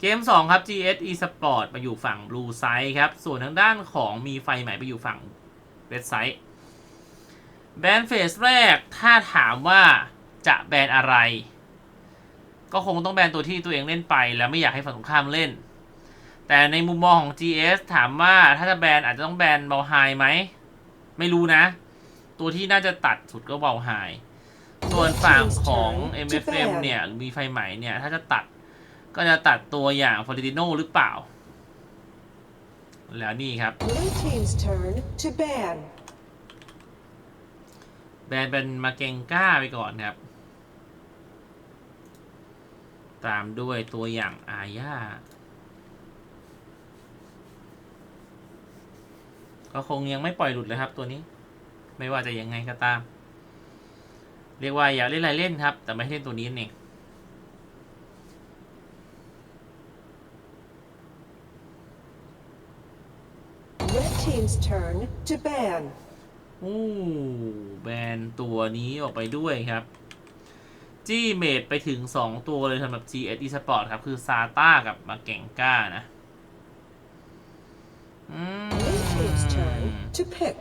เกม 2 ครับ GS eSport มาอยู่ฝั่ง Blue Side ครับ ส่วนทางด้านของมีไฟใหม่ไปอยู่ฝั่ง Red Side แบนเฟสแรกถ้าถามว่าจะแบนอะไร ก็คงต้องแบนตัวที่ตัวเองเล่นไป แล้วไม่อยากให้ฝั่งตรงข้ามเล่น แต่ในมุมมองของ GS ถามว่าถ้าจะแบนอาจจะต้องแบนเบลไฮไหม ไม่รู้นะ ตัวที่น่าจะตัดสุดก็เบลไฮ นฝั่งของ MFM เนี่ยหรือมีไฟใหม่เนี่ย ถ้าจะตัดก็จะตัดตัวอย่างฟอร์ติโนหรือเปล่า แล้วนี่ครับ Blue team's turn to ban. แบนเป็นมาเกงก้าไปก่อนครับ ตามด้วยตัวอย่างอาญาก็คงยังไม่ปล่อยหลุดเลยครับตัวนี้ ไม่ว่าจะยังไงก็ตาม เรียกว่าอยากเล่นอะไรเล่นครับ แต่ไม่ให้เล่นตัวนี้นั่นเอง Red team's turn to ban. อู้แบนตัวนี้ออกไปด้วยครับ จี้เมดไปถึง 2 ตัวเลยสำหรับ GS eSport ครับ คือซาต้ากับมาเก่งก้านะอืม Blue team's turn to pick.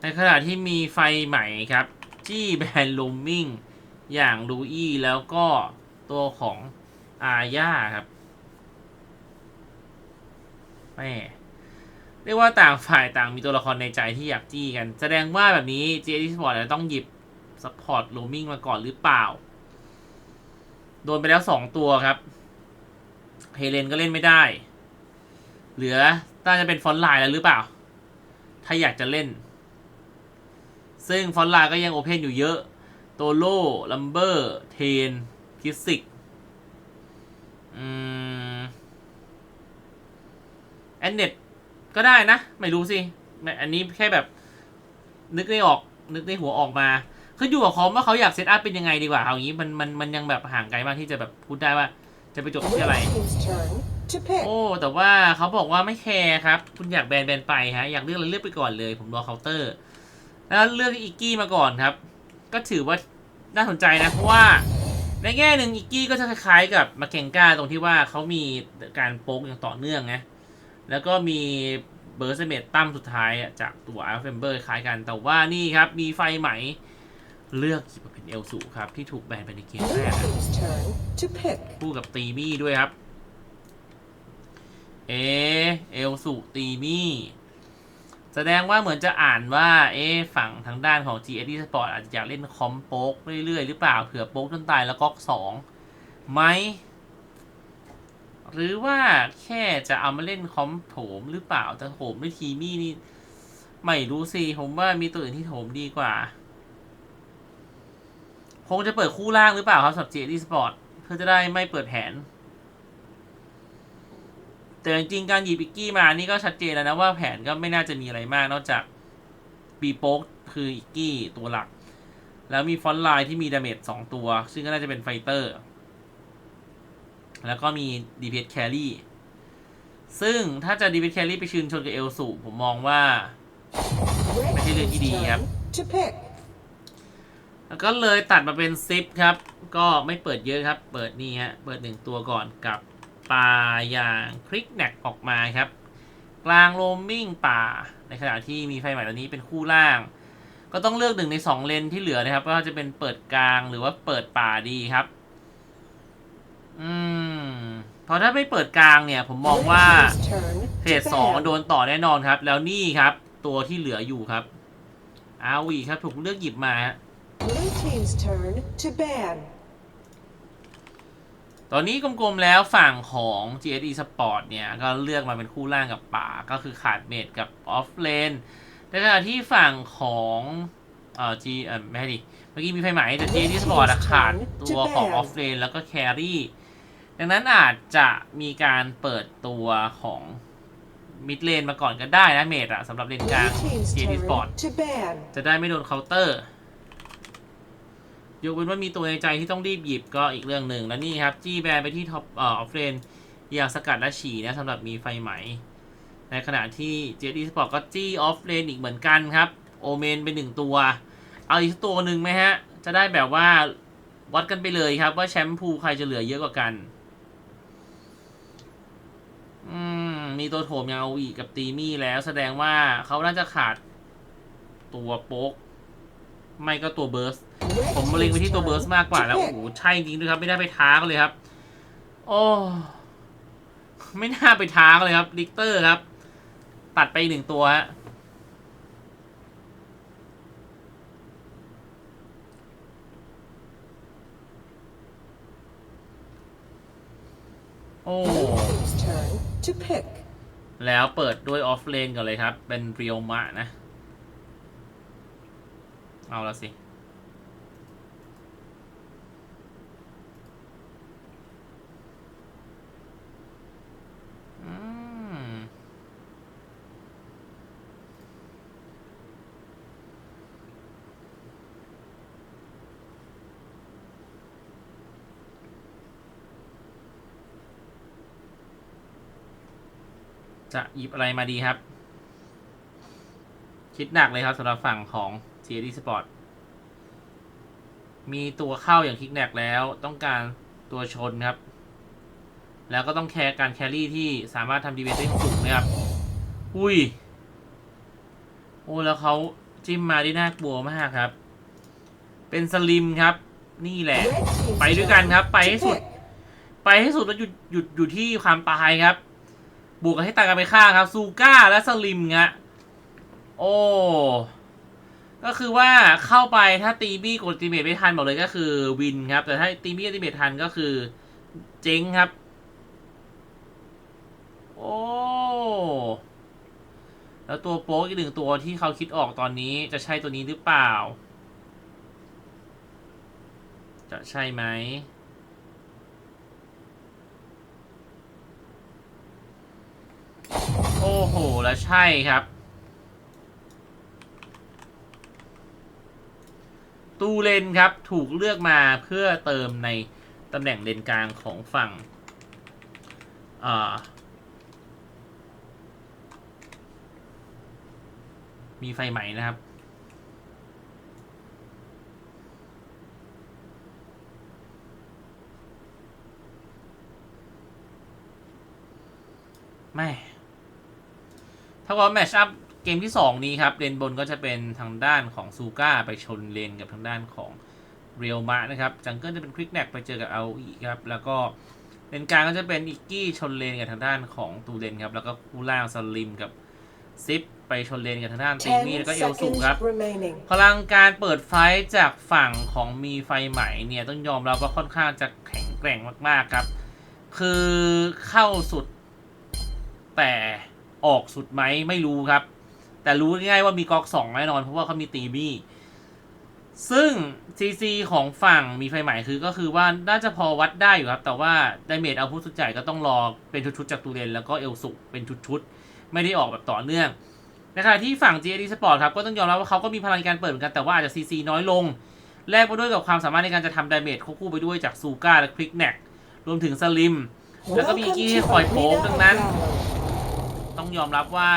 ในขณะที่มีไฟใหม่ครับ จี้แบนลูมิงอย่างลูอี้แล้วก็ตัวของอาญาครับแม่เรียกว่าต่างฝ่ายต่างมีตัวละครในใจที่อยากจี้กัน แสดงว่าแบบนี้ g s Sport จะต้องหยิบซัพพอร์ตโ o มิงมาก่อนหรือเปล่า โดนไปแล้ว2ตัวครับ เฮเลนก็เล่นไม่ได้ เหลือน่าจะเป็นฟอนต์ไลน์แล้วหรือเปล่า ถ้าอยากจะเล่น ซึ่งฟอนต์ไลน์ก็ยังโอเพนอยู่เยอะ โตโล่ลัมเบอร์ เทน คิสซิกอืมแอนเน็ตก็ได้นะ ไม่รู้สิไม่อันนี้แค่แบบ นึกได้ออก นึกได้หัวออกมาขึ้นอยู่กับเขาว่าเขาอยากเซตอัพเป็นยังไงดีกว่าเอางี้มันมันมันยังแบบห่างไกลมากที่จะแบบพูดได้ว่า จะไปจบที่อะไร Red team's turn to pick. โอ้แต่ว่าเขาบอกว่าไม่แคร์ครับ คุณอยากแบนแบนไปฮะ อยากเลือกอะไรเลือกไปก่อนเลย ผมรอเคาน์เตอร์ แล้วเลือกอีกกี้มาก่อนครับ ก็ถือว่าน่าสนใจนะ เพราะว่าในแง่หนึ่งอีกกี้ก็จะคล้ายๆกับมาเกงก้าตรงที่ว่าเขามีการโป๊กอย่างต่อเนื่องไงแล้วก็มีเบอร์เซเมตตั้มสุดท้ายจากตัวอัลเฟมเบอร์คล้ายกัน แต่ว่านี่ครับ มีไฟใหมเลือกหยิบมาเป็นเอลสูครับ ที่ถูกแบนไปในเกมแรกคู่กับตีมี่ด้วยครับ เอเอลสุตีมี่ แสดงว่าเหมือนจะอ่านว่า เอะฝั่งทางด้านของ g s d Sport อาจจะอยากเล่นคอมโป๊กเรื่อยๆ หรือเปล่าเผื่อโป๊กจนตายแล้วก็สองไหม หรือว่าแค่จะเอามาเล่นคอมโถมหรือเปล่า แต่โถมด้วยทีมี่นี่ ไม่รู้สิ ผมว่ามีตัวอื่นที่โถมดีกว่า คงจะเปิดคู่ล่างหรือเปล่าครับสำหรับ g s d Sport เพื่อจะได้ไม่เปิดแผน แต่จริงๆการหยิบอิกกี้มานี่ก็ชัดเจนแล้วนะว่าแผนก็ไม่น่าจะมีอะไรมากนอกจากปีโป๊กคืออิกกี้ตัวหลัก แล้วมีฟอนต์ไลน์ที่มีดาเมจสองตัว ซึ่งก็น่าจะเป็นไฟเตอร์ แล้วก็มีดีเพ c แครี่ซึ่งถ้าจะดีเพ c แครี่ไปชืนชนกับเอลสูผมมองว่า Red Masih ada team's gini, ya. turn to pick. แล้วก็เลยตัดมาเป็นซิปครับ ก็ไม่เปิดเยอะครับ เปิดนี่ฮะ เปิดหนึ่งตัวก่อนกับ ปลาอย่างคลิกแนกออกมาครับ กลางโรมมิ่งป่า ในขณะที่มีไฟใหม่ตัวนี้เป็นคู่ล่าง ก็ต้องเลือกหนึ่งในสองเลนที่เหลือนะครับว่าจะเป็นเปิดกลางหรือว่าเปิดป่าดีครับ อืมเพราะถ้าไม่เปิดกลางเนี่ย ผมมองว่าเฟสสองโดนต่อแน่นอนครับ แล้วนี่ครับ ตัวที่เหลืออยู่ครับอาวีครับถูกเลือกหยิบมาฮะ Blue team's turn to ban. ตอนนี้กลมๆแล้วฝั่งของ GSE Sport เนี่ย ก็เลือกมาเป็นคู่ล่างกับป่า ก็คือขาดเมดกับออฟเลนในขณะที่ฝั่งของเอ่อ G เอ่อไม่ใช่ดิเมื่อกี้มีไฟไหมแต่ GSE Sport อะขาดตัวของออฟเลนแล้วก็แครี่ดังนั้นอาจจะมีการเปิดตัวของมิดเลนมาก่อนก็ได้นะเมดอะสำหรับเลนกลาง GSE Sport จะได้ไม่โดนเคาน์เตอร์ ยกเว้นว่ามีตัวในใจที่ต้องรีบหยิบก็อีกเรื่องหนึ่งแล้วนี่ครับ จี้แบนไปที่ท็อปเออฟเรนอย่างสกัดและฉี่นะสำหรับมีไฟไหม ในขณะที่เจดีสปอร์ตก็จี้ออฟเลนอีกเหมือนกันครับ โอเมนเป็นหนึ่งตัว เอาอีกตัวหนึ่งไหมฮะ จะได้แบบว่าวัดกันไปเลยครับ ว่าแชมพูใครจะเหลือเยอะกว่ากัน อืม มีตัวโถมย่างเอาอีกกับตีมี่แล้ว แสดงว่าเขาน่าจะขาดตัวโป๊ก ไม่ก็ตัวเบิร์ส Red ผมเล็งไป team's ที่ตัวเบิร์ส turn มากกว่า to แล้วโอ้ pick. โหใช่จริงด้วยครับ ไม่ได้ไปท้ากันเลยครับโอ้ไม่น่าไปท้ากันเลยครับลิกเตอร์ครับ ตัดไปหนึ่งตัวฮะโอ้ Blue team's turn to pick. แล้วเปิดด้วยออฟเลนก่อนเลยครับ เป็นเรียวมะนะ เอาละสิ จะหยิบอะไรมาดีครับ คิดหนักเลยครับสำหรับฝั่งของ t ี d Sport มีตัวเข้าอย่างคิกแนกแล้วต้องการตัวชนครับ แล้วก็ต้องแคร์การแครี่ที่สามารถทำดีเวนได้สูงนะครับ อุ้ย โอ้แล้วเขาจิ้มมาได้น่ากลัวมากครับ เป็นสลิมครับ นี่แหละ ไปด้วยกันครับ ไปให้สุด ไปให้สุดแล้วหยุดหยุดอยู่ที่ความตายครับ บวกกันให้ตายกันไปข้างครับ ซูก้าและสลิมเงะโอ้ ก็คือว่าเข้าไปถ้าตีบี้กดตีเมทไม่ทันบอกเลยก็คือวินครับ แต่ถ้าตีบี้ตีเมททันก็คือเจ๊งครับ โอ้ แล้วตัวโป๊กอีกหนึ่งตัวที่เขาคิดออกตอนนี้จะใช่ตัวนี้หรือเปล่า จะใช่ไหมโอ้โห แล้วใช่ครับ ตูเลนครับ ถูกเลือกมาเพื่อเติมในตำแหน่งเลนกลางของฝั่งมีไฟใหม่นะครับ ไม่ ถ้าว่าแมชอัพ เกมที่ 2 นี้ครับเลนบนก็จะเป็นทางด้านของซูก้าไปชนเลนกับทางด้านของเรียวมะนะครับจังเกิลจะเป็นควิกแนกไปเจอกับเอาอีครับแล้วก็เลนกลางก็จะเป็นอิกกี้ชนเลนกับทางด้านของตูเลนครับแล้วก็คู่ล่างสลิมกับซิปไปชนเลนกับทางด้านตีมี่10แล้วก็เอลสู seconds ครับ remaining. พลังการเปิดไฟท์จากฝั่งของมีไฟใหม่เนี่ยต้องยอมรับว่าค่อนข้างจะแข็งแกร่งมากๆครับ คือเข้าสุดแต่ออกสุดไหมไม่รู้ครับ แต่รู้ง่ายว่ามีก๊อกสองแน่นอน เพราะว่าเขามีตีบี้ ซึ่ง CC ของฝั่งมีไฟใหม่คือก็คือว่าน่าจะพอวัดได้อยู่ครับ แต่ว่าไดเมจเอาพุทสุดใหญ่ก็ต้องรอเป็นชุดๆจากตูเรนแล้วก็เอลสุเป็นชุดๆ ไม่ได้ออกแบบต่อเนื่องในขณะที่ฝั่ง GAD Sport ครับ ก็ต้องยอมรับว่าเขาก็มีพลังในการเปิดเหมือนกัน แต่ว่าอาจจะ CC น้อยลง แลกไปด้วยกับความสามารถในการจะทำดาเมจควบคู่ไปด้วยจากซูก้าและคลิกแน็กรวมถึงสลิม แล้วก็มีกี้คอยโป๊ก Arena ดังนั้น ต้องยอมรับว่า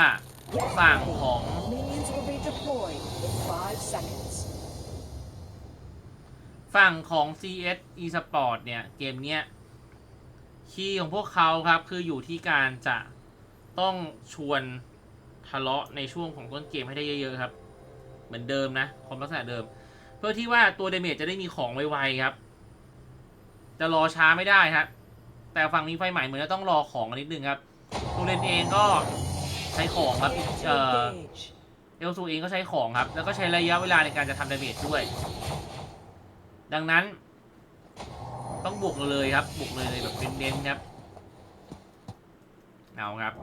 ฝั่งของ Minions will be deployed in five seconds. ฝั่งของ CS eSport เนี่ย เกมเนี้ยคีย์ของพวกเขาครับ คืออยู่ที่การจะต้องชวนทะเลาะในช่วงของต้นเกมให้ได้เยอะๆครับ เหมือนเดิมนะความลักษณะเดิม เพื่อที่ว่าตัวเดเมจจะได้มีของไวๆครับ จะรอช้าไม่ได้ครับแต่ฝั่งนี้ไฟใหม่เหมือนจะต้องรอของกันนิดนึงครับตูเรนเองก็ ใช้ของครับเอ่อเอลซูเองก็ใช้ของครับ แล้วก็ใช้ระยะเวลาในการจะทำดาเมจด้วย ดังนั้น ต้องบุกเลยครับบุกเลยเลยแบบเน้นๆครับเอาครับ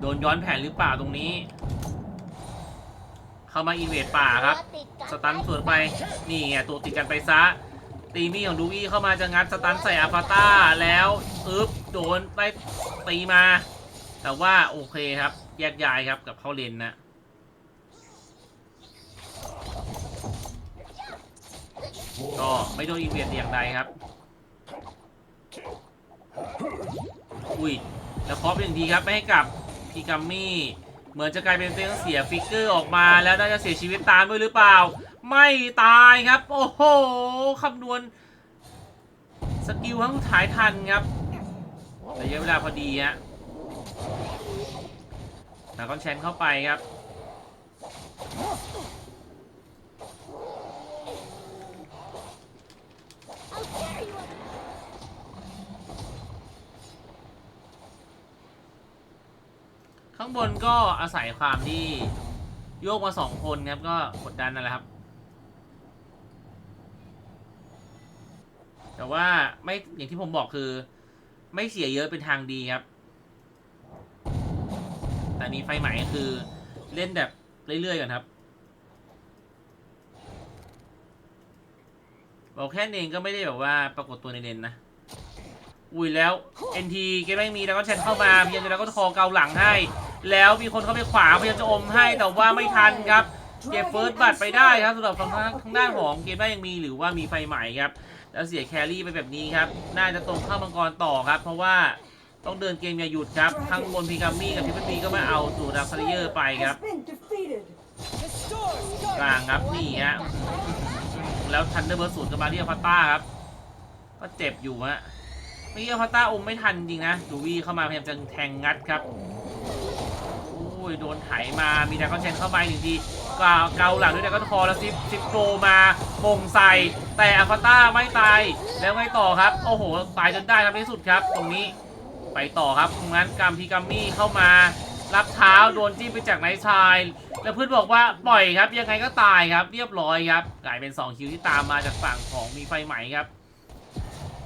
โดนย้อนแผนหรือเปล่าตรงนี้ เข้ามาอินเวดป่าครับ สตันสวนไป นี่ไงตัวติดกันไปซะ ตีมี่ของดูอี้เข้ามาจะงัดสตันใส่อาฟาต้าแล้ว อึ๊บ โดนไปตีมา แต่ว่าโอเคครับ แยกย้ายครับกับเข้าเลนนะก็ไม่โดนอีเวนต์อย่างใดครับ อุ้ย แล้วเคาะเป็นอย่างดีครับ ไม่ให้กลับพีกัมมี่ เหมือนจะกลายเป็นเต้นเสียฟิกเกอร์ออกมาแล้วน่าจะเสียชีวิตตามด้วยหรือเปล่า ไม่ตายครับ โอ้โห คำนวณ สกิลครั้งสุดท้ายทันครับระยะเวลาพอดีฮะ แล้วก็แชนเข้าไปครับข้างบนก็อาศัยความที่โยกมาสองคนครับก็กดดันนั่นแหละครับ แต่ว่าไม่อย่างที่ผมบอกคือ ไม่เสียเยอะเป็นทางดีครับ แต่นี้ไฟใหม่ก็คือเล่นแบบเรื่อยๆกันครับบอกแค่เองก็ไม่ได้แบบว่าปรากฏตัวในเลนนะ อุ้ยแล้ว NT เกมไม่มีแล้วก็แชนเข้ามาพยายามจะแล้วก็คอเกาหลังให้ แล้วมีคนเข้าไปขวาพยายามจะอมให้แต่ว่าไม่ทันครับเก็บเฟิร์สบัตไปได้ครับสำหรับทางทางด้านของเกมได้ยังมีหรือว่ามีไฟใหม่ครับ แล้วเสียแครี่ไปแบบนี้ครับ น่าจะตรงเข้ามังกรต่อครับ เพราะว่า ต้องเดินเกมอย่าหยุดครับ ข้างบนพีกัมมี่กับทิปเปิลบีก็มาเอาสู่ดักซเลเยอร์ไปครับ Has been defeated. กลางครับนี่ฮะ แล้วทันเดอร์เบิร์ดสูตรก็มาที่อพาต้าครับ ก็เจ็บอยู่ฮะเมื่อกี้อพาต้าอมไม่ทันจริงนะดูวีเข้ามาพยายามจะแทงงัดครับโอ้ยโดนไถมา มีดากอนเชนเข้ามาอีกหนึ่งทีกาเกาหลังด้วยดากอนคอแล้วซิปซิปโกมามงใส่ แต่อพาต้าไม่ตาย แล้วไงต่อครับ โอ้โห ตายจนได้ครับในที่สุดครับ ตรงนี้ ไปต่อครับตรงนั้นกัมพีกัมมี่เข้ามารับเท้าโดนจิ้มไปจากไนท์ชาย แล้วเพื่อนบอกว่าปล่อยครับ ยังไงก็ตายครับ เรียบร้อยครับกลายเป็น 2 คิวที่ตามมาจากฝั่งของมีไฟใหม่ครับ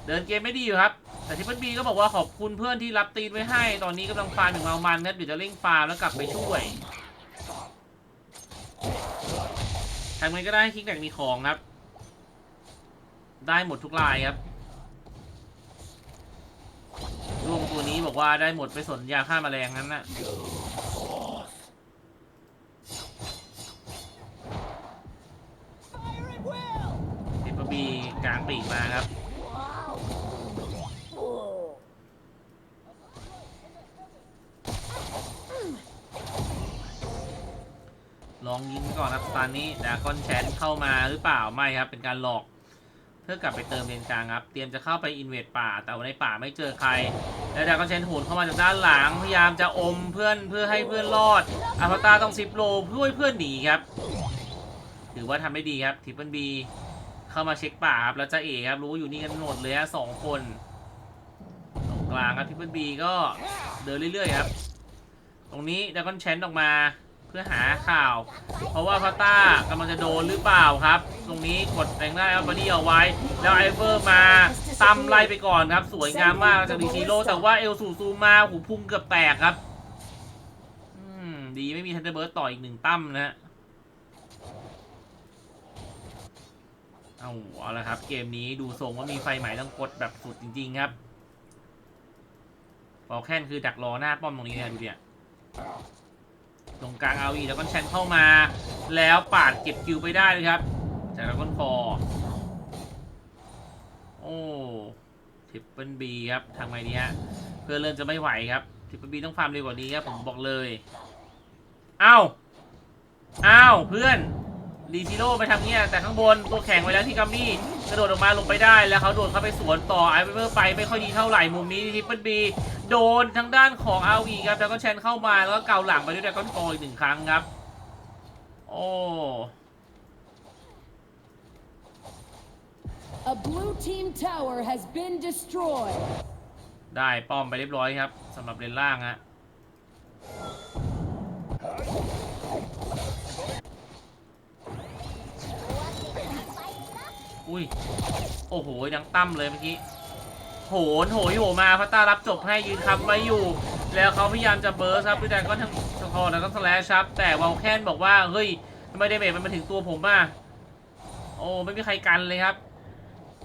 เดินเกมไม่ดีอยู่ครับ แต่ทิปเปิลบีก็บอกว่าขอบคุณเพื่อนที่รับตีนไว้ให้ ตอนนี้กำลังฟาร์มอย่างเมามันครับเดี๋ยวจะเร่งฟาร์มแล้วกลับไปช่วยทำไงก็ได้คิกแตกมีของครับ ได้หมดทุกลายครับ ลุงตัวนี้บอกว่าได้หมดไปสนยาฆ่าแมลงนั้นน่ะทิปเปอร์บีกลางปีกมาครับลองยิงก่อนครับตอนนี้ดากอนแชนเข้ามาหรือเปล่าไม่ครับ เป็นการหลอก เพื่อกลับไปเติมเลนกลางครับ เตรียมจะเข้าไปอินเวดป่า แต่ว่าในป่าไม่เจอใคร แล้วดากอนแชนโหนเข้ามาจากด้านหลัง พยายามจะอมเพื่อนเพื่อให้เพื่อนรอดอาพตาต้องซิปโลเพื่อให้เพื่อนหนีครับ ถือว่าทำได้ดีครับทิปเปิลบีเข้ามาเช็คป่าครับ แล้วจะเอครับ รู้อยู่นี่กันหมดเลยฮะสองคนตรงกลางครับทิปเปิลบีก็เดินเรื่อยๆครับ ตรงนี้ดากอนแชนออกมา พื่อหาข่าว เพราะว่าพาต้ากำลังจะโดนหรือเปล่าครับ ตรงนี้กดแรงได้าเอาบอดี้เอาไว้ แล้วไอเวอร์มาตั้มไล่ไปก่อนครับ สวยงามมากจากดีซีโร่แต่ว่าเอลสูซูมาหูพุ่งเกือบแตกครับดีไม่มีทันเดอร์เบิร์ตต่ออีกหนึ่งตั้มนะเอาเอาละครับ เกมนี้ดูทรงว่ามีไฟใหม่ต้องกดแบบสุดจริง ๆ ครับฟอลแคนคือดักรอหน้าป้อมตรงนี้นี่ยดูเนี่ย ตรงกลางเอาอีแล้วก็แชนเข้ามา แล้วปาดเก็บคิวไปได้เลยครับ จากแล้วก็คอโอ้ทิปเปิลบีครับทางไงดีฮะเพื่อนเริ่มจะไม่ไหวครับทิปเปิลบีต้องฟาร์มเร็วกว่านี้ครับผมบอกเลยเอ้าวอ้าวเพื่อน รีซิโร่ไปทำเนี้ยแต่ข้างบนตัวแข็งไว้แล้วที่กัมมี่กระโดดออกมาลงไปได้แล้วเขาโดดเข้าไปสวนต่อไอเวอร์ไปไม่ค่อยดีเท่าไหร่มุมนี้ทิปเปิลบีโดนทางด้านของอาวีครับแล้วก็แชนเข้ามาแล้วก็เกาหลังไปด้วยดรากอนโกอีกหนึ่งครั้งครับ โอ้ A blue team tower has been destroyed. ได้ป้อมไปเรียบร้อยครับสำหรับเลนล่างฮะ อุ้ย โอ้โหดังตั้มเลยเมื่อกี้ โหนโหยโหมาพัตตารับจบให้ยืนคำไว้อยู่ แล้วเขาพยายามจะเบิร์สครับด้วยแต่ก็ทั้งสกอร์แล้วก็สแลชครับ แต่วอลแคนบอกว่า เฮ้ยทำไมเดเมจมันมาถึงตัวผมอะโอ้ ไม่มีใครกันเลยครับ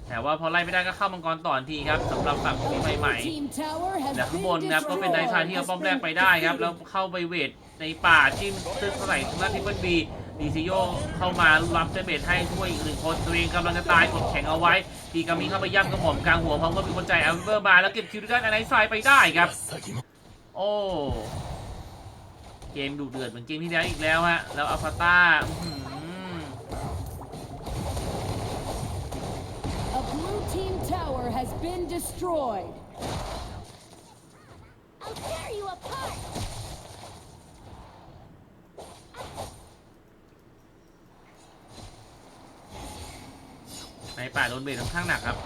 แต่ว่าพอไล่ไม่ได้ก็เข้ามังกรต่อทีครับสำหรับฝั่งของใหม่ใหม่ blue team tower has และข้างบนครับก็เป็นนายชาที่เอาป้อมแรกไปได้ครับ แล้วเข้าไปเวทในป่าจิ้มตึ้งเท่าไหร่ทางด้านทิปเปิลบี ดีซิโยเข้ามารับเซเบทให้ช่วยอีกหนึ่งคนตัวเองกำลังจะตายกดแข็งเอาไว้ทีกามีเข้าไปย่ำกระหม่อมกลางหัวพร้อมก็มีคนใจแอมเบอร์มาแล้วเก็บคิวด้วยกันอันไนซายไปได้ครับ โอ้เกมดูเดือดเหมือนเกมที่แล้วอีกแล้วฮะแล้วอัลฟาต้าอื้อหือ A blue team tower has been destroyed. I'll tear you apart. ใน ป่าโดนเบรค่อนข้างหนักครับ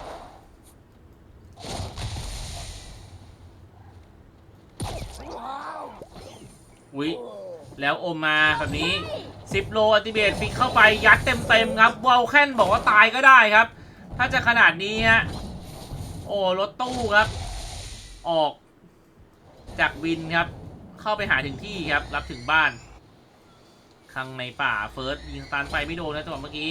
อุ๊ยแล้วโอมมาแบบนี้ 10 โลอัติเบตฟิกเข้าไปยัดเต็มๆครับวอลแคนบอกว่าตายก็ได้ครับ ถ้าจะขนาดนี้ฮะโอ้รถตู้ครับ ออก จากวินครับ เข้าไปหาถึงที่ครับ รับถึงบ้านข้างในป่าเฟิร์สยิงสตันไปไม่โดนนะจังหวะเมื่อกี้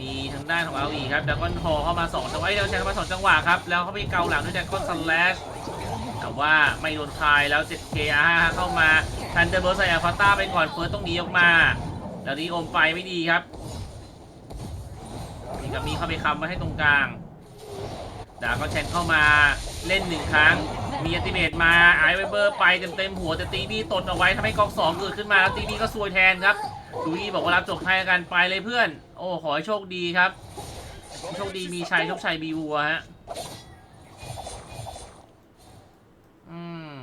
มีทางด้านของเอาอีครับดากอนทอเข้ามาสองจังหวะเดียวใช้มาสองจังหวะครับ แล้วเขาไปเกาหลังด้วยดากอนสแลชแต่ว่าไม่โดนคายแล้ว 7K เข้ามาทันเดอร์เบิร์ใส่อัลฟาต้าไปก่อนเฟิร์สต้องหนีออกมา แล้วนี้โอมไปไม่ดีครับนี่กับมีเข้าไปคำมาให้ตรงกลางดาก็แชนเข้ามาเล่นหนึ่งครั้ง มีอัติเมตมาไอไวเบอร์ไปเต็มเต็มๆหัวแต่ตีบี้ตดเอาไว้ทำให้กองสองเกิดขึ้นมาแล้วตีบี้ก็ซวยแทนครับดูอี้บอกว่ารับจบให้กันไปเลยเพื่อน โอ้ขอให้โชคดีครับ โชคดีมีชัยโชคชัยมีวัวฮะอืม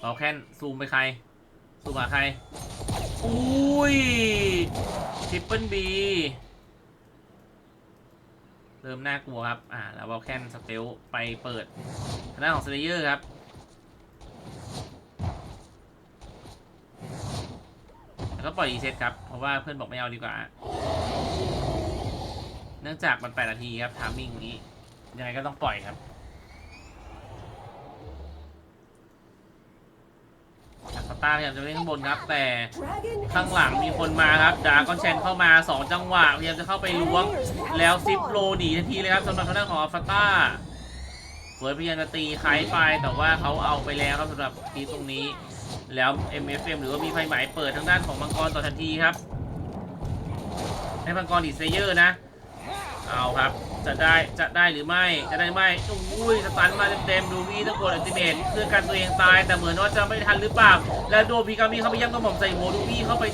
เราแค่นซูมไปใคร ซูมหาใคร อุ้ยทริปเปิลบีเริ่มน่ากลัวครับ อ่า แล้ววอลแคนสเตลไปเปิดทางด้าของสเลเยอร์ครับ แล้ว ก็ปล่อยรีเซ็ตครับ เพราะว่าเพื่อนบอกไม่เอาดีกว่า เนื่องจากมัน8นาทีครับทามมิ่งนี้ ยังไงก็ต้องปล่อยครับสตาร์พยายามจะเล่นข้างบนครับ แต่ข้างหลังมีคนมาครับดากอนแชนเข้ามา 2 จังหวะพยายามจะเข้าไปล้วง แล้วซิปโลหนีทันทีเลยครับสำหรับทางด้านของอัลฟาต้าเฟิร์สพยายามจะตีไคไปแต่ว่าเขาเอาไปแล้วครับสำหรับทีตรงนี้ แล้ว MFM หรือว่ามีไฟไหมเปิดทางด้านของมังกรต่อทันทีครับ ให้มังกรดีเซเยอร์นะ เอาครับ จะได้จะได้หรือไม่ จะได้หรือไม่อุ้ยสตันมาเต็มๆดูวี่ต้องกดอัลติเมทเพื่อการตัวเองตายแต่เหมือนว่าจะไม่ทันหรือเปล่า แล้วโดนพีกามีเข้าไปย่ำกระหม่อมใส่หัวดูวี่เข้าไป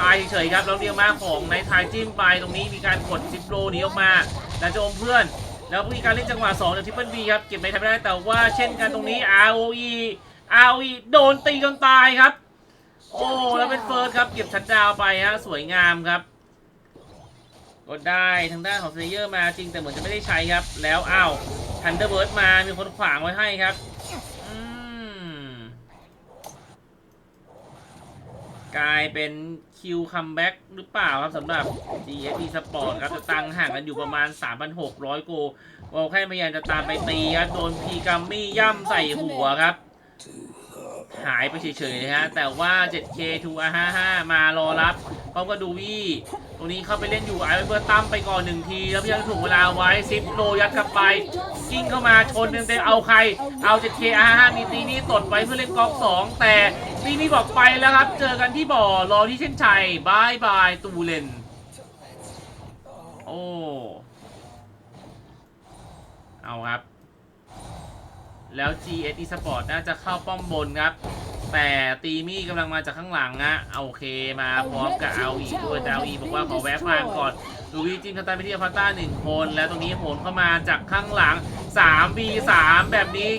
ตายเฉยๆครับแล้วเรียงมาของในทายจิ้มไปตรงนี้มีการกดซิปโลหนีออกมาแล้วจะอมเพื่อนแล้วมีการเล่นจังหวะ2จากทิปเปิลบีครับ เก็บในทำไม่ได้แต่ว่าเช่นกันตรงนี้ ROE ROE โดนตีจนตายครับ โอ้แล้วเป็นเฟิร์สครับ เก็บชัดดาวไปฮะสวยงามครับกดได้ทางด้านของเซเยอร์มาจริงแต่เหมือนจะไม่ได้ใช้ครับ แล้วอ้าวทันเดอร์เบิร์ดมามีคนขวางไว้ให้ครับกลายเป็นคิวคัมแบ็กหรือเปล่าครับสำหรับ GSE Sport ครับจะตังห่างกันอยู่ประมาณ 3,600 โกวอลแค่พยายามจะตามไปตีครับ โดนพีกัมมี่ย่ำใส่หัวครับ หายไปเฉยๆเลยฮะ แต่ว่า 7K 2 R55 มารอรับพร้อมกับดูวี่ตรงนี้เข้าไปเล่นอยู่ไอเบอร์ตั้มไปก่อนหนึ่งที แล้วพยายามถ่วงเวลาไว้ซิปโลยัดกลับไป กิ้งเข้ามาชนเต็มๆเอาใคร เอา 7K R55 มีตีนี่ตดไว้เพื่อเล่นกอล์ฟ2แต่ตีนี่บอกไปแล้วครับ เจอกันที่บ่อรอที่เช่นชัยบายบายตูเลนโอ้เอาครับ แล้ว GS Esport น่าจะเข้าป้อมบนครับ แต่ตีมี่กำลังมาจากข้างหลังอะโอเคมาพร้อมกับเอาอีด้วยแต่เอาอีบอกว่าขอแวะฟาร์มก่อนดูวีจิมสตาไปที่อพาต้าหนึ่งคน แล้วตรงนี้โหนเข้ามาจากข้างหลัง 3 v 3แบบนี้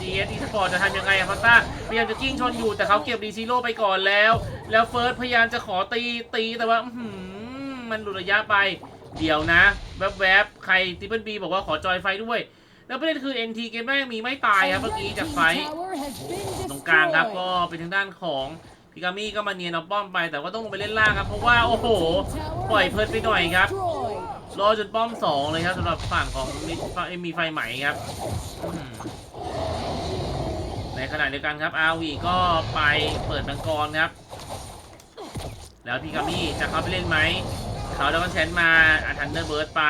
GS Esport จะทำยังไงอพาต้าพยายามจะกิ้งชนอยู่แต่เขาเก็บดีซีโร่ไปก่อนแล้ว แล้วเฟิร์สพยายามจะขอตีตีแต่ว่ามันหลุดระยะไป เดี๋ยวนะ แวบๆใครทิปเปิลบีบอกว่าขอจอยไฟด้วย แล้วประเด็นคือ NT เกมแม่งมีไม่ตายครับเมื่อกี้จากไฟท์ Tower has been ตรงกลางครับก็ destroyed. เป็นทางด้านของพิกามี่ก็มาเนียนเอาป้อมไป แต่ว่าต้องลงไปเล่นล่างครับเพราะว่าโอ้โหปล่อยเพลินไปหน่อยครับ Destroyed. รอจนป้อมสองเลยครับสำหรับฝั่งของมิมีไฟไหมครับอืมในขณะเดียวกันครับอาวีก็ไปเปิดมังกรครับ แล้วพิกามี่จะเข้าไปเล่นไหมเขาแล้วก็แชนมาอาทันเดอร์เบิร์ดไป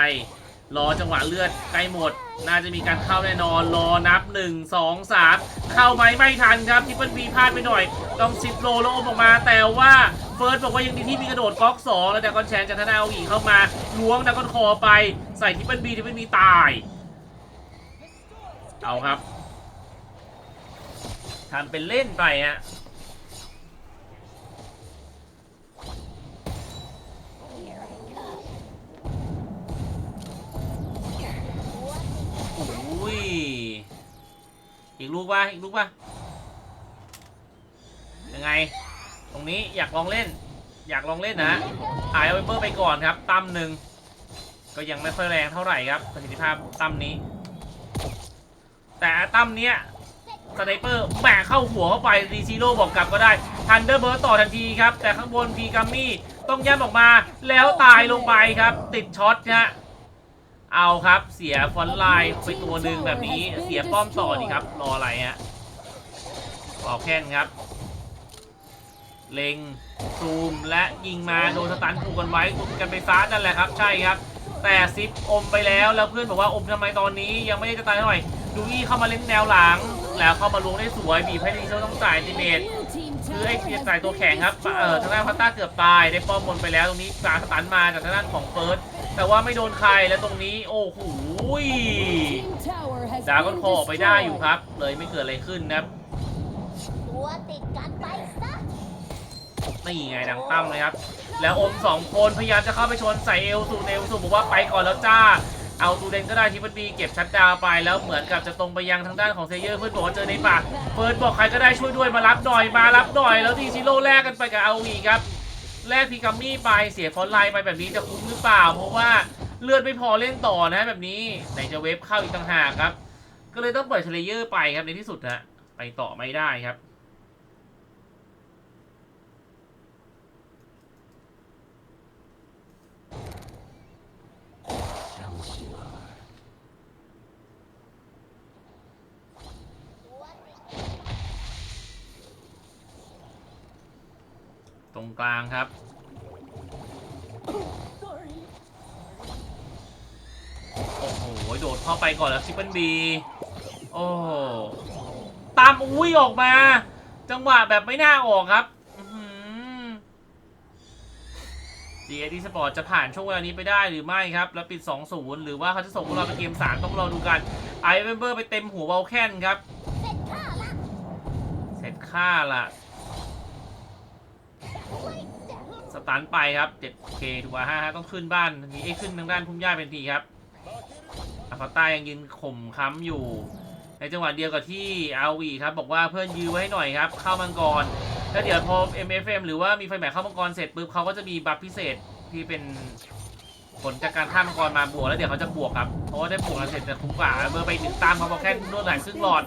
รอจังหวะเลือดใกล้หมด น่าจะมีการเข้าแน่นอน รอนับ 1 2 3 เข้าไหมไม่ทันครับทิปเปิลบีพลาดไปหน่อย ต้องซิปโลแล้วอมออกมา แต่ว่าเฟิร์สบอกว่ายังดีที่มีกระโดดก๊อก 2 แล้วแต่กอนแชนจากทางด้าเอาอีเข้ามาล้วงดักกอนคอไปใส่ทิปเปิลบีทิปเปิลบีตาย เอาครับทำเป็นเล่นไปฮะ อุ้ย อีกลูกป่ะ อีกลูกป่ะ ยังไง ตรงนี้อยากลองเล่น อยากลองเล่นนะหายเอาไวเปอร์ไปก่อนครับ ตั้มหนึ่ง ก็ยังไม่ค่อยแรงเท่าไหร่ครับประสิทธิภาพตั้มนี้ แต่ตั้มเนี้ยสไนเปอร์แหมเข้าหัวเข้าไปรีซิโร่บอกกลับก็ได้ทันเดอร์เบิร์ต่อทันทีครับ แต่ข้างบนพีกัมมี่ต้องย่ำออกมาแล้วตายลงไปครับ ติดช็อตนะฮะ เอาครับเสียฟอนต์ไลน์ไปตัวหนึ่งแบบนี้เสียป้อมต่อดีครับรออะไรฮะรอแค่นครับ เล็งซูมและยิงมาโดนสตันถูกกันไว้ถูกกันไปฟ้านั่นแหละครับ ใช่ครับ แต่ซิปอมไปแล้วแล้วเพื่อนบอกว่าอมทำไมตอนนี้ยังไม่ได้จะตายเท่าไหร่ดูอี้เข้ามาเล่นแนวหลัง แล้วเข้ามาลวงได้สวยบีบให้ดีเซลต้องจ่ายติเมตคือไอ้เกียจ่ายตัวแข็งครับเออทางด้านพัตต้าเกือบตายได้ป้อมบนไปแล้วตรงนี้กลาสตันมาจากทางด้านของเฟิร์ส แต่ว่าไม่โดนใครและตรงนี้ โอ้โหดาก้อนคอออกไปได้อยู่ครับ เลยไม่เกิดอะไรขึ้นนะครับตัวติดกันไปซะนี่ไงดังตั้มเลยครับ แล้วอมสองคนพยายามจะเข้าไปชนใส่เอลสูเอลสูบอกว่าไปก่อนแล้วจ้า เอาตูเดนก็ได้ที่มันดีเก็บชัดดาวไปแล้วเหมือนกับจะตรงไปยังทางด้านของเซเยอร์เพื่อนบอกว่าเจอในป่าเฟิร์นบอกใครก็ได้ช่วยด้วยมารับหน่อยมารับหน่อย แล้วทีซิโร่แลกกันไปกับเอาวีครับ แลกพีกัมมี่ไปเสียฟอนไลน์ไปแบบนี้จะคุ้มหรือเปล่า เพราะว่าเลือดไม่พอเล่นต่อนะแบบนี้ไหนจะเวฟเข้าอีกต่างหากครับ ก็เลยต้องปล่อยเทเลเยอร์ไปครับในที่สุดนะไปต่อไม่ได้ครับ ต รงกลางครับ โอ้โห โดดเข้าไปก่อนแล้วซิปเปิลบีโอ้ตามอุ้ยออกมา จังหวะแบบไม่น่าออกครับจีเอดีสปอร์ตจะผ่านช่วงเวลานี้ไปได้หรือไม่ครับ แล้วปิด 2-0 หรือว่าเขาจะส่งพวกเราไปเกม 3 ต้องรอดูกันไอเวนเบอร์ไปเต็มหัววอลแคนครับ เสร็จค่าละ ส ตันไปครับ 7K ถูกว่า5ต้องขึ้นบ้านมีไอ้ขึ้นทางด้านพุ่มหญ้าเป็นทีครับอัฟต้ายังยืนข่มค้ำอยู่ ในจังหวะเดียวกับที่อาวีครับ บอกว่าเพื่อนยื้อไว้ให้หน่อยครับ เข้ามังกรแล้วเดี๋ยวพอ MFM หรือว่ามีไฟแหมเข้ามังกรเสร็จปุ๊บเขาก็จะมีบัฟพิเศษที่เป็น ผลจากการข้ามังกรมาบวกแล้วเดี๋ยวเขาจะบวกครับ เพราะว่าได้บวกแล้วเสร็จจะคุ้มกว่าเบอร์ไปถึงตามเขาบอกแค่นวดหลายครึ่งหลอด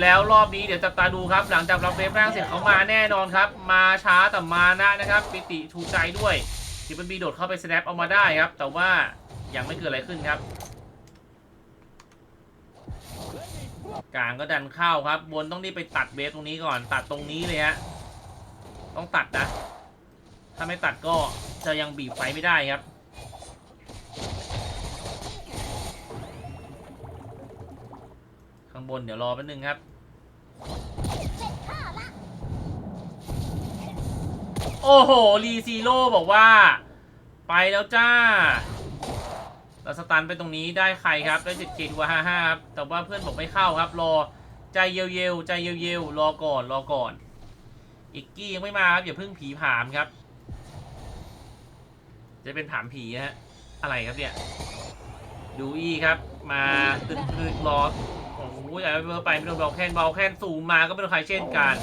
แล้วรอบนี้เดี๋ยวจับตาดูครับ หลังจากรับเวฟแรกเสร็จเขามาแน่นอนครับ มาช้าแต่มานะนะครับ ปิติชูกใจด้วยทิปเปิลบีโดดเข้าไปสแนปเอามาได้ครับ แต่ว่ายังไม่เกิดอะไรขึ้นครับกลางก็ดันเข้าครับ บนต้องรีบไปตัดเวฟตรงนี้ก่อน ตัดตรงนี้เลยฮะต้องตัดนะ ถ้าไม่ตัดก็จะยังบีบไฟไม่ได้ครับ บนเดี๋ยวรอแป๊บนึงครับ โอ้โหรีซีโร่บอกว่า ไปแล้วจ้าเราสตันไปตรงนี้ได้ใครครับ ได้7 k ทัวห้าห้าครับ แต่ว่าเพื่อนบอกไม่เข้าครับ รอใจเยวเยวๆใจเยวเยวๆรอก่อนรอก่อนอีกกี้ยังไม่มาครับอย่าเพิ่งผีผามครับ จะเป็นผามผีฮะอะไรครับเนี่ยดูอี้ครับ มาตึกตึกรอ โอ้โหไอ้เบอร์ไปไม่โดนเบลแคนเบลแคนสูงมาก็ไม่โดนใครเช่นกัน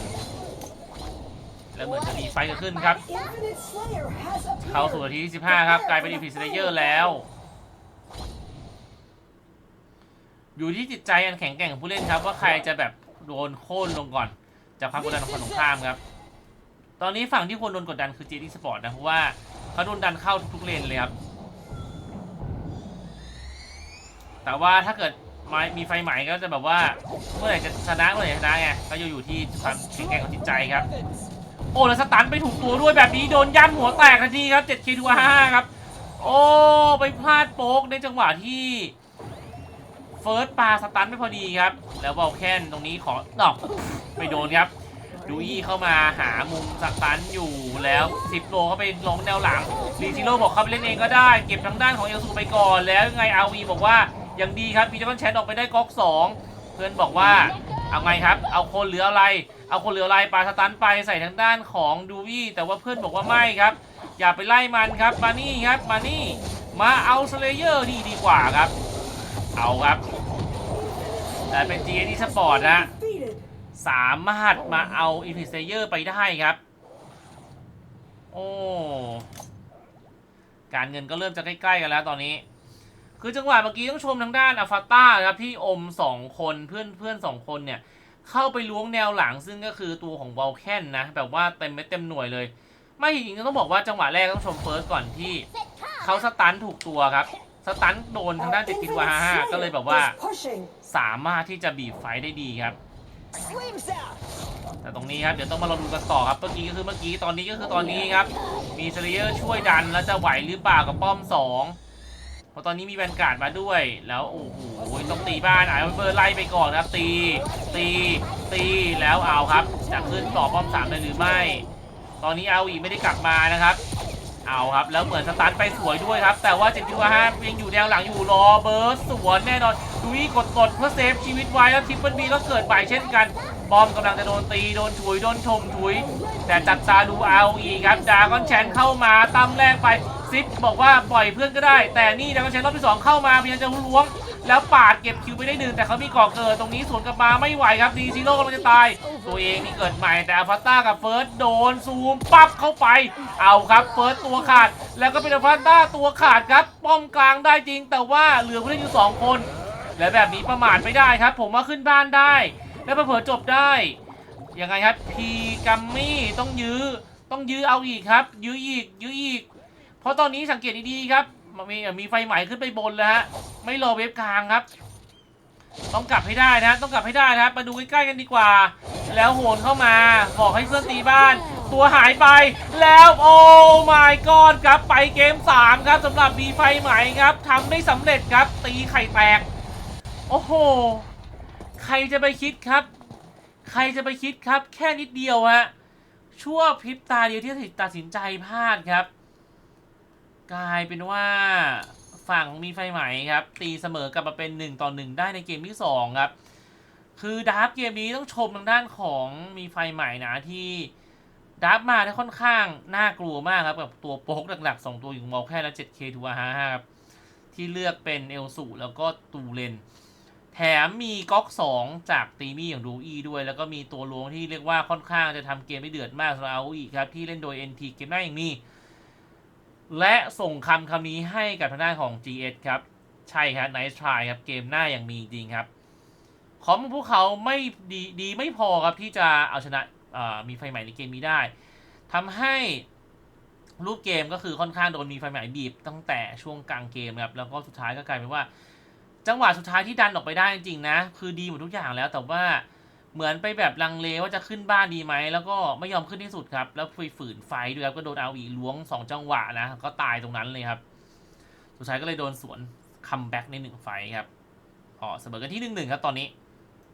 แล้วเหมือนจะมีไฟกันขึ้นครับ เข้าสู่นาทีที่15 ครับ กลายเป็นอีพีสเลเยอร์แล้ว อยู่ที่จิตใจอันแข็งแกร่งของผู้เล่นครับ ว่าใครจะแบบโดนโค่นลงก่อน จากความกดดันของฝั่งตรงข้ามครับ ตอนนี้ฝั่งที่ควรโดนกดดันคือ JD Sport นะเพราะว่าเขาโดนดันเข้าทุกๆเลนเลยครับแต่ว่าถ้าเกิด ไม่มีไฟใหม่ก็จะแบบว่าเมื่อไหร่จะชนะเมื่อไหร่ชนะไงก็จะอยู่ที่ความแข็งแกร่งของจิตใจครับ โอ้แล้วสตันไปถูกตัวด้วยแบบนี้โดนย่ำหัวแตกทันทีครับ 7 k ทัว5ครับ โอ้ไปพลาดโป๊กในจังหวะที่เฟิร์สปาสตันไม่พอดีครับ แล้วบอลแคนตรงนี้ขอดอกไปโดนครับดูอี้เข้ามาหามุมสตันอยู่แล้วสิบโลเข้าไปลงแนวหลังรีซิโร่บอกเข้าไปเล่นเองก็ได้ เก็บทางด้านของเอลซูไปก่อนแล้วไงอาวีบอกว่า อยังดีครับพีเตอร์แชนออกไปได้ก๊อกสองเพื่อนบอกว่าเอาไงครับ เอาคนเหลืออะไร เอาคนเหลืออะไรปาสตันไปใส่ทางด้านของดูวี่แต่ว่าเพื่อนบอกว่าไม่ครับ อย่าไปไล่มันครับมานี่ครับมานี่มาเอาสเลเยอร์นี่ดีกว่าครับ เอาครับ แต่เป็น g s e Sport นะ Defeated. สามารถมาเอา i n f i n i t y ไปได้ครับ โอ้ การเงินก็เริ่มจะใกล้ ๆ กันแล้วตอนนี้ คือจังหวะเมื่อกี้ต้องชมทางด้านอัลฟาต้าครับที่อมสองคนเพื่อนเพื่อนสองคนเนี่ย เข้าไปล้วงแนวหลังซึ่งก็คือตัวของวอลแคนนะ แบบว่าเต็มเม็ดเต็มหน่วยเลย ไม่จริงต้องบอกว่าจังหวะแรกต้องชมเฟิร์สก่อนที่เขาสตันถูกตัวครับ สตันโดนทางด้านเจ็ดกิวาห้าก็เลยแบบว่า สามารถที่จะบีบไฟได้ดีครับแต่ตรงนี้ครับเดี๋ยวต้องมารอดูกันต่อครับเมื่อกี้ก็คือเมื่อกี้ตอนนี้ก็คือตอนนี้ครับ มีเซเรียร์ช่วยดันแล้วจะไหวหรือเปล่ากับป้อมสอง เพราะตอนนี้มีแวนการ์ดมาด้วย แล้วโอ้โหต้องตีบ้านไอเบอร์ไล่ไปก่อนครับ ตี ตี ตีแล้วเอาครับ จะขึ้นต่อป้อมสามได้หรือไม่ ตอนนี้เอาอีกไม่ได้กลับมานะครับ เอาครับ แล้วเหมือนสตาร์ทไปสวยด้วยครับ แต่ว่าเจ็ดทิวห้ายังอยู่แนวหลังอยู่รอเบิร์สสวนแน่นอนดุยกดกดเพื่อเซฟชีวิตไว้แล้วทิปเปิลบีก็เกิดใหม่เช่นกันบอมกำลังจะโดนตีโดนถุยโดนชมถุย แต่จับตาดูเอาอีกครับดากอนแชนเข้ามาตั้มแรกไป ซิปบอกว่าปล่อยเพื่อนก็ได้ แต่นี่ดากอนแชนรอบที่ 2 เข้ามาพยายามจะล้วง แล้วปาดเก็บคิวไปได้หนึ่งแต่เขามีก่อเกิดตรงนี้สวนกลับมาไม่ไหวครับดีซีโร่กำลังจะตาย ตัวเองนี่เกิดใหม่แต่อัลฟาต้ากับเฟิร์สโดนซูมปั๊บเข้าไป เอาครับเฟิร์สตัวขาด แล้วก็เป็นอัลฟาต้าตัวขาดครับ ป้อมกลางได้จริง แต่ว่าเหลือผู้เล่นอยู่สองคน และแบบนี้ประมาทไม่ได้ครับ ผมว่าขึ้นบ้านได้ และเผื่อจบได้ยังไงครับพีกัมมี่ต้องยื้อต้องยื้อเอาอีกครับ ยื้ออีกยื้ออีก เพราะตอนนี้สังเกตดีๆครับมีมีไฟใหม่ขึ้นไปบนแล้วฮะไม่รอเวฟกลางครับ ต้องกลับให้ได้นะต้องกลับให้ได้นะครับมาดูใกล้ๆกันดีกว่า แล้วโหนเข้ามาบอกให้เพื่อนตีบ้าน ตัวหายไปแล้วโอ้ my god ครับไปเกม 3 ครับสำหรับมีไฟใหม่ครับทำได้สำเร็จครับตีไข่แตก โอ้โห ใครจะไปคิดครับ ใครจะไปคิดครับ แค่นิดเดียวฮะชั่วพริบตาเดียวที่ตัดสินใจพลาดครับ กลายเป็นว่าฝั่งมีไฟไหมครับ ตีเสมอกลับมาเป็น 1 ต่อ 1 ได้ในเกมที่ 2 ครับ คือดาร์ฟเกมนี้ต้องชมทางด้านของมีไฟใหม่นะที่ดาร์ฟมาได้ค่อนข้างน่ากลัวมากครับ กับตัวโป๊กหลักๆ 2 ตัวอยู่มอลแค่และ 7K ทูอาห้าครับ ที่เลือกเป็นเอลสูแล้วก็ตูเลน แถมมีก๊อก 2 จากตีมี่อย่างดูอีด้วย แล้วก็มีตัวลวงที่เรียกว่าค่อนข้างจะทำเกมได้เดือดมากสำหรับเอาอีครับที่เล่นโดย NT เกมหน้าอย่างนี้ และส่งคำคำนี้ให้กับทางด้านของ GS ครับ ใช่ครับ Nice try ครับ เกมหน้าอย่างมีจริงครับ ของพวกเขาไม่ดีดีไม่พอครับที่จะเอาชนะมีไฟใหม่ในเกมนี้ได้ทำให้รูปเกมก็คือค่อนข้างโดนมีไฟใหม่บีบตั้งแต่ช่วงกลางเกมครับ แล้วก็สุดท้ายก็กลายเป็นว่า จังหวะสุดท้ายที่ดันออกไปได้จริงๆนะ คือดีหมดทุกอย่างแล้วแต่ว่า เหมือนไปแบบลังเลว่าจะขึ้นบ้านดีไหม แล้วก็ไม่ยอมขึ้นที่สุดครับ แล้วไปฝืนไฟด้วยครับ ก็โดนเอาอีล้วง 2 จังหวะนะ ก็ตายตรงนั้นเลยครับ สุดท้ายก็เลยโดนสวนคัมแบ็กในหนึ่งไฟครับอ๋อเสมอกันที่หนึ่งหนึ่งครับตอนนี้